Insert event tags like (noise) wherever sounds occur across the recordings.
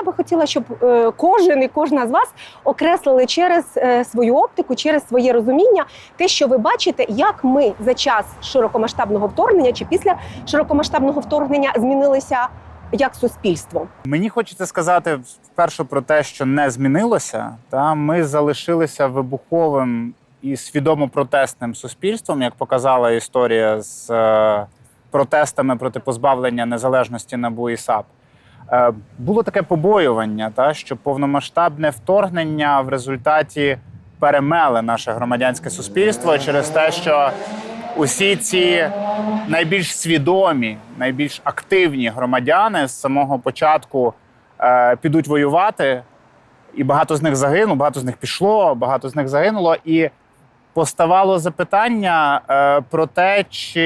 Я би хотіла, щоб е, кожен і кожна з вас окреслили через е, свою оптику, через своє розуміння, те, що ви бачите, як ми за час широкомасштабного вторгнення чи після широкомасштабного вторгнення змінилися як суспільство. Мені хочеться сказати вперше про те, що не змінилося. Та ми залишилися вибуховим і свідомо протестним суспільством, як показала історія з е, протестами проти позбавлення незалежності НАБУ і САП. Е, було таке побоювання, та, що повномасштабне вторгнення в результаті перемеле наше громадянське суспільство через те, що усі ці найбільш свідомі, найбільш активні громадяни з самого початку е, підуть воювати, і багато з них загинуло, багато з них пішло, багато з них загинуло. І поставало запитання е, про те, чи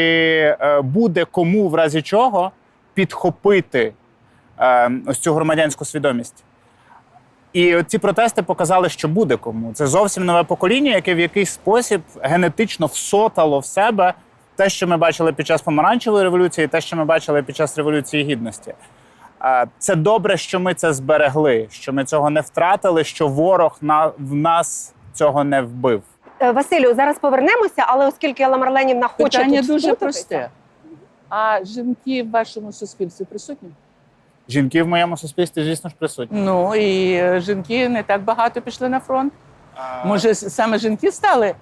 е, буде кому в разі чого підхопити ось цю громадянську свідомість. І ці протести показали, що буде кому. Це зовсім нове покоління, яке в якийсь спосіб генетично всотало в себе те, що ми бачили під час помаранчевої революції, те, що ми бачили під час революції гідності. Е, Це добре, що ми це зберегли, що ми цього не втратили, що ворог на в нас цього не вбив. Е, Василю, зараз повернемося, але оскільки Алла Марленівна хоче Питання тут дуже просте. А жінки в вашому суспільстві присутні? Жінки в моєму суспільстві, звісно ж, присутні. Ну і е, жінки не так багато пішли на фронт. Може, саме жінки стали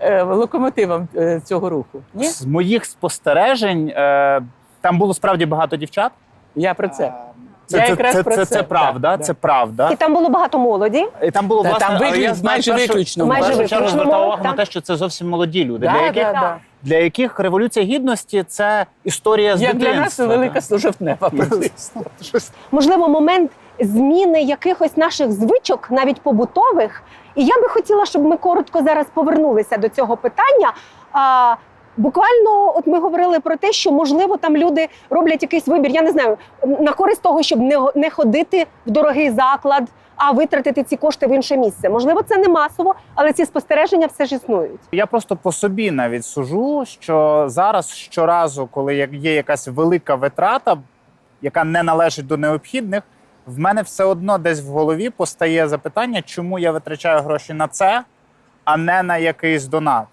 е, локомотивом е, цього руху? Ні? з моїх спостережень е, там було справді багато дівчат. Я про це. Це, Я це, якраз це, про це, це. це правда, Да, да. це правда. І там було багато молоді. І там було Та власне, там але виключно, я знаю, майже виключно. Майже першу чергу звертав увагу на те, що це зовсім молоді люди, Да, для, яких, да, да. Для яких революція гідності це історія з Як для нас велика приблизно. (laughs) Можливо, момент зміни якихось наших звичок, навіть побутових. І я би хотіла, щоб ми коротко зараз повернулися до цього питання. А, буквально, от ми говорили про те, що можливо там люди роблять якийсь вибір. Я не знаю, на користь того, щоб не, го- не ходити в дорогий заклад, а витратити ці кошти в інше місце. Можливо, це не масово, але ці спостереження все ж існують. Я просто по собі навіть сужу, що зараз щоразу, коли є якась велика витрата, яка не належить до необхідних, в мене все одно десь в голові постає запитання, чому я витрачаю гроші на це, а не на якийсь донат.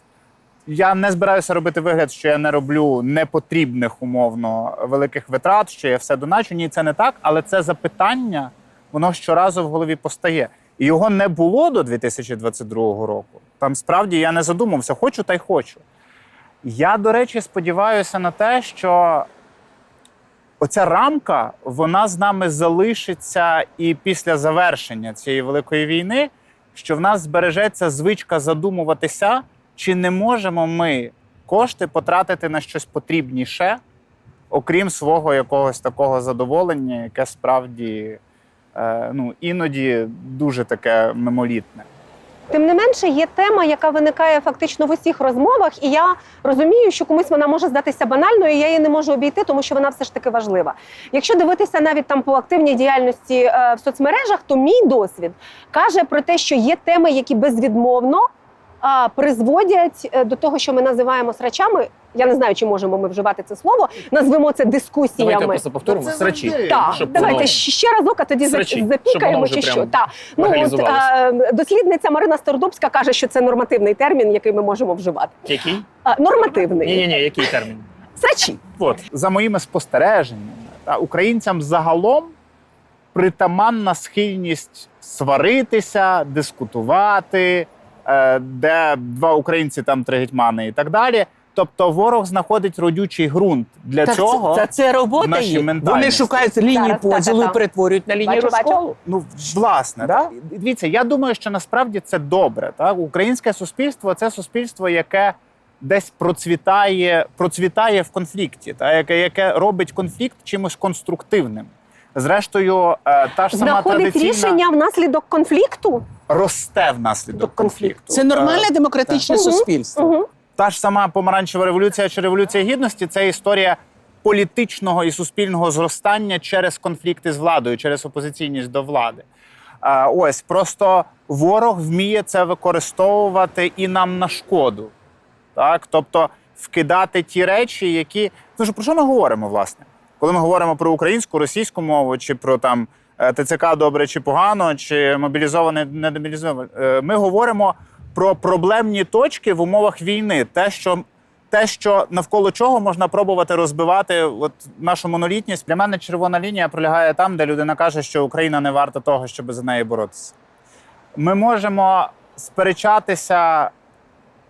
Я не збираюся робити вигляд, що я не роблю непотрібних умовно великих витрат, що я все доначу. Ні, це не так, але це запитання, воно щоразу в голові постає. І його не було до 2022 року. Там справді я не задумався, хочу та й хочу. Я, до речі, сподіваюся на те, що оця рамка вона з нами залишиться і після завершення цієї великої війни, що в нас збережеться звичка задумуватися, чи не можемо ми кошти потратити на щось потрібніше, окрім свого якогось такого задоволення, яке справді ну, іноді дуже таке мимолітне. Тим не менше, є тема, яка виникає фактично в усіх розмовах, і я розумію, що комусь вона може здатися банальною, і я її не можу обійти, тому що вона все ж таки важлива. Якщо дивитися навіть там по активній діяльності е, в соцмережах, то мій досвід каже про те, що є теми, які безвідмовно призводять е, до того, що ми називаємо срачами. Я не знаю, чи можемо ми вживати це слово. Назвемо це дискусіями. Давайте просто повторимо. Це Срачі. Так, щоб давайте воно- ще разок, а тоді за- Срачі, щоб запікаємо вже чи що. прям Так. Ну, от, легалізувалося. е, дослідниця Марина Стародубська каже, що це нормативний термін, який ми можемо вживати. Який? А, нормативний. Ні, ні, ні, який термін? Срачі. От. за моїми спостереженнями, та українцям загалом притаманна схильність сваритися, дискутувати, е, де два українці, там три гетьмани і так далі. Тобто ворог знаходить родючий ґрунт для Так цього. це, та це робота їх. Вони шукають так, поділу так, і перетворюють на лінію Бачу, бачу. розколу. Ну, власне, Да? так. дивіться, я думаю, що насправді це добре. Так? Українське суспільство це суспільство, яке десь процвітає, процвітає в конфлікті, так? Яке, яке робить конфлікт чимось конструктивним. Зрештою, е, та ж сама Знаходить традиційна рішення внаслідок конфлікту. росте внаслідок конфлікту. конфлікту. Це нормальне Е, демократичне так. суспільство. Угу. Та ж сама помаранчева революція чи революція гідності це історія політичного і суспільного зростання через конфлікти з владою, через опозиційність до влади. Ось просто ворог вміє це використовувати і нам на шкоду. Так? Тобто вкидати ті речі, які. Ну, що, про що ми говоримо, власне? Коли ми говоримо про українську, російську мову чи про там е, ТЦК добре чи погано, чи мобілізований не демобілізований. Е, Ми говоримо про проблемні точки в умовах війни. Те, що те, що навколо чого можна пробувати розбивати от нашу монолітність. Для мене червона лінія пролягає там, де людина каже, що Україна не варта того, щоб за неї боротися. Ми можемо сперечатися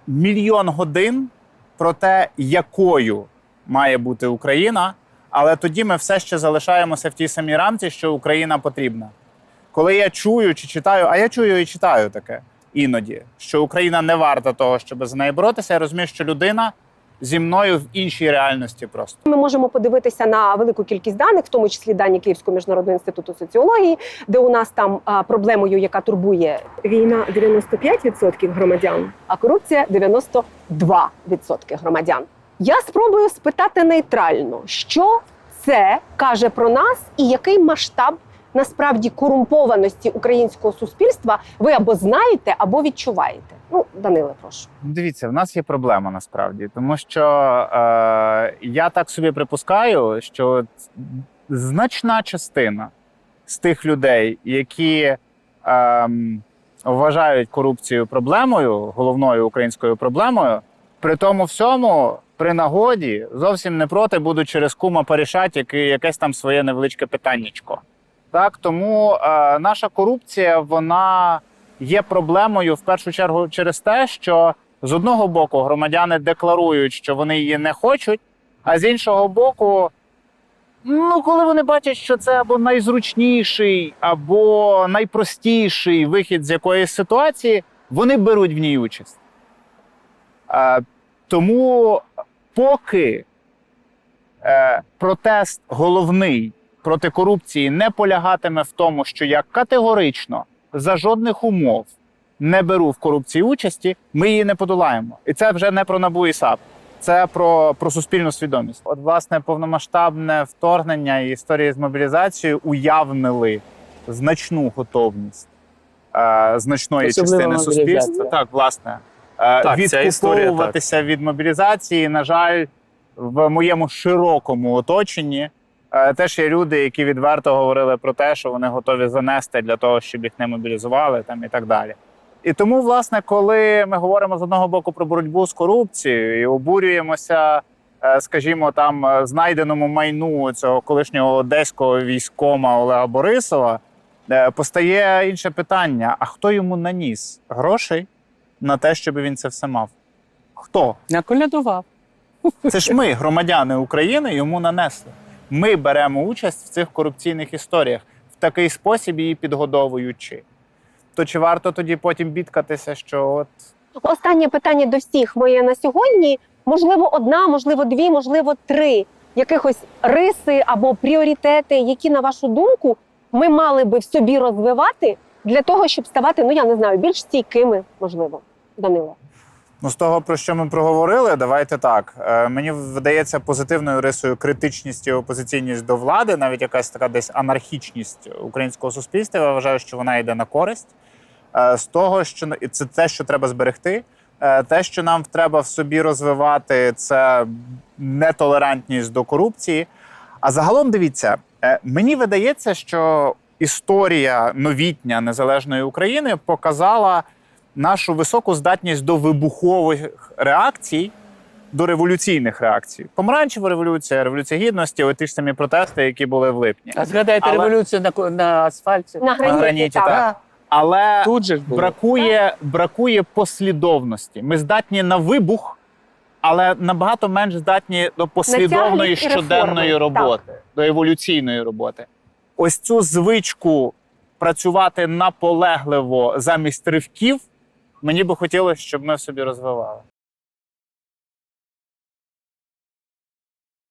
мільйон годин про те, якою має бути Україна, але тоді ми все ще залишаємося в тій самій рамці, що Україна потрібна. Коли я чую чи читаю, а я чую і читаю таке іноді, що Україна не варта того, щоб за неї боротися, я розумію, що людина зі мною в іншій реальності просто. Ми можемо подивитися на велику кількість даних, в тому числі дані Київського міжнародного інституту соціології, де у нас там а, проблемою, яка турбує війна 95% громадян, а корупція 92% громадян. Я спробую спитати нейтрально, що це каже про нас, і який масштаб насправді корумпованості українського суспільства ви або знаєте, або відчуваєте. Ну, Даниле, прошу. Дивіться, в нас є проблема насправді, тому що е, я так собі припускаю, що значна частина з тих людей, які е, вважають корупцію проблемою, головною українською проблемою, при тому всьому, при нагоді, зовсім не проти будуть через кума порішати яке- якесь там своє невеличке питаннячко. Так, тому е, наша корупція, вона є проблемою в першу чергу через те, що з одного боку громадяни декларують, що вони її не хочуть, а з іншого боку, ну коли вони бачать, що це або найзручніший, або найпростіший вихід з якоїсь ситуації, вони беруть в ній участь. Е, тому поки е, протест головний проти корупції не полягатиме в тому, що я категорично за жодних умов не беру в корупції участі, ми її не подолаємо. І це вже не про НАБУ і САП. Це про, про суспільну свідомість. От, власне, повномасштабне вторгнення і історії з мобілізацією уявнили значну готовність е, значної Особливо частини суспільства. Так, власне, е, Так, ця історія, так. від мобілізації. На жаль, в моєму широкому оточенні теж є люди, які відверто говорили про те, що вони готові занести для того, щоб їх не мобілізували, там і так далі. І тому, власне, коли ми говоримо з одного боку про боротьбу з корупцією і обурюємося, е, скажімо, там е, знайденому майну цього колишнього одеського військома Олега Борисова, е, постає інше питання: а хто йому наніс грошей на те, щоб він це все мав? Хто? Наколядував. Це ж ми, громадяни України, йому нанесли. Ми беремо участь в цих корупційних історіях в такий спосіб її підгодовуючи. То чи варто тоді потім бідкатися, що от Останнє питання до всіх моє на сьогодні. Можливо, одна, можливо, дві, можливо, три якихось риси або пріоритети, які, на вашу думку, ми мали би в собі розвивати для того, щоб ставати, ну я не знаю, більш стійкими, можливо, Данило. Ну, з того, про що ми проговорили, давайте так. Е, мені видається позитивною рисою критичність і опозиційність до влади, навіть якась така десь анархічність українського суспільства. Я вважаю, що вона йде на користь. Е, з того, що і це те, що треба зберегти. Е, те, що нам треба в собі розвивати, це нетолерантність до корупції. А загалом дивіться, е, мені видається, що історія новітня незалежної України показала нашу високу здатність до вибухових реакцій, до революційних реакцій. Помаранчева революція, революція гідності, ті ж самі протести, які були в липні. А згадайте Але- революцію на, ко- на асфальті. На граніті, граніті, так. так. Але Тут же ж було. бракує, бракує послідовності. Ми здатні на вибух, але набагато менш здатні до послідовної щоденної реформи. роботи, до еволюційної роботи. Ось цю звичку працювати наполегливо замість ривків. Мені би хотілося, щоб ми собі розвивали.